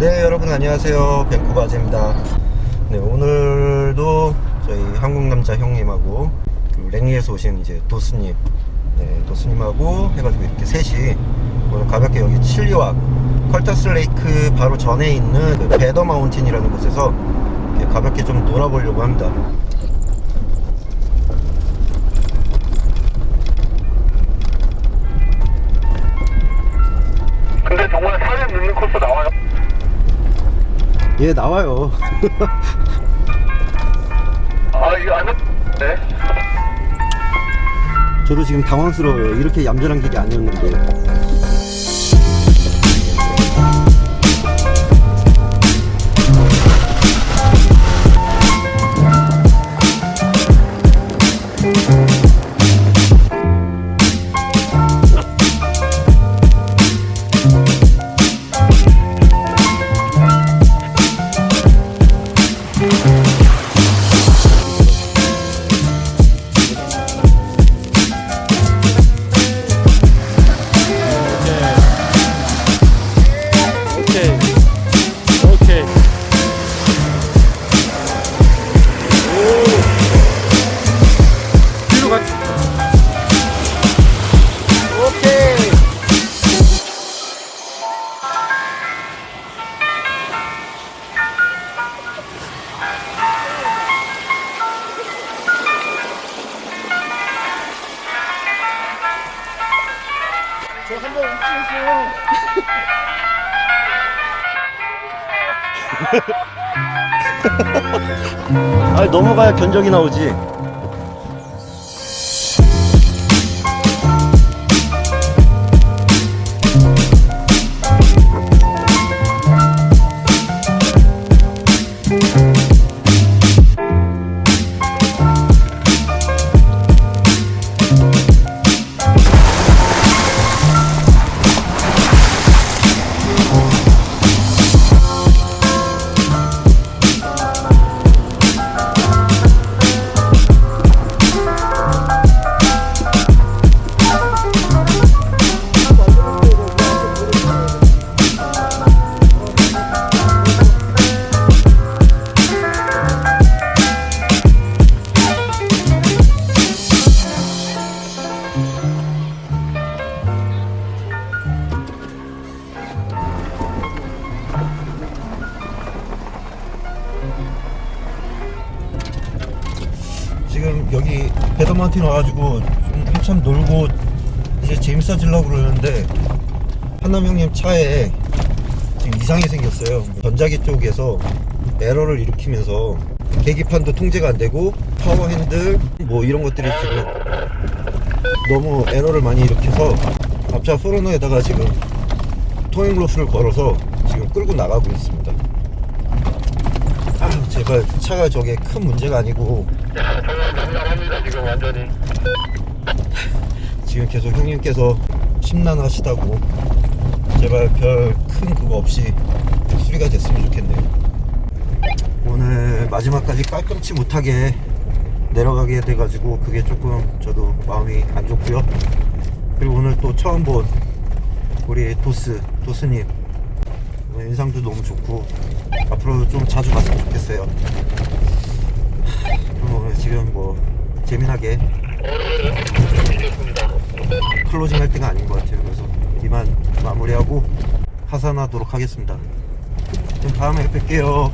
네 여러분 안녕하세요. 벤쿠버 아재입니다. 네 오늘도 저희 한국남자 형님하고 그 랭리에서 오신 이제 도스님 네 도스님하고 해가지고 이렇게 셋이 오늘 가볍게 여기 칠리와 컬터스 레이크 바로 전에 있는 그 베더 마운틴이라는 곳에서 가볍게 좀 놀아보려고 합니다 예 나와요. 아 이거 안 네. 저도 지금 당황스러워요. 이렇게 얌전한 길이 아니었는데 오 아 넘어가야 견적이 나오지 지금 여기 베더마운틴 와가지고 좀 한참 놀고 이제 재밌어지려고 그러는데 한남 형님 차에 지금 이상이 생겼어요. 전자기 쪽에서 에러를 일으키면서 계기판도 통제가 안 되고 파워 핸들 뭐 이런 것들이 지금 너무 에러를 많이 일으켜서 앞차 포로너에다가 지금 토잉 로스를 걸어서 지금 끌고 나가고 있습니다 아 제발 차가 저게 큰 문제가 아니고. 야 정말 장난합니다 지금 완전히. 지금 계속 형님께서 심란하시다고 제발 별 큰 그거 없이 수리가 됐으면 좋겠네요. 오늘 마지막까지 깔끔치 못하게 내려가게 돼가지고 그게 조금 저도 마음이 안 좋고요. 그리고 오늘 또 처음 본 우리 도스 도스님. 인상도 너무 좋고 앞으로 좀 자주 봤으면 좋겠어요 하, 오늘 지금 뭐 재미나게 클로징 할 때가 아닌 것 같아요. 그래서 이만 마무리하고 하산하도록 하겠습니다. 그럼 다음에 뵐게요.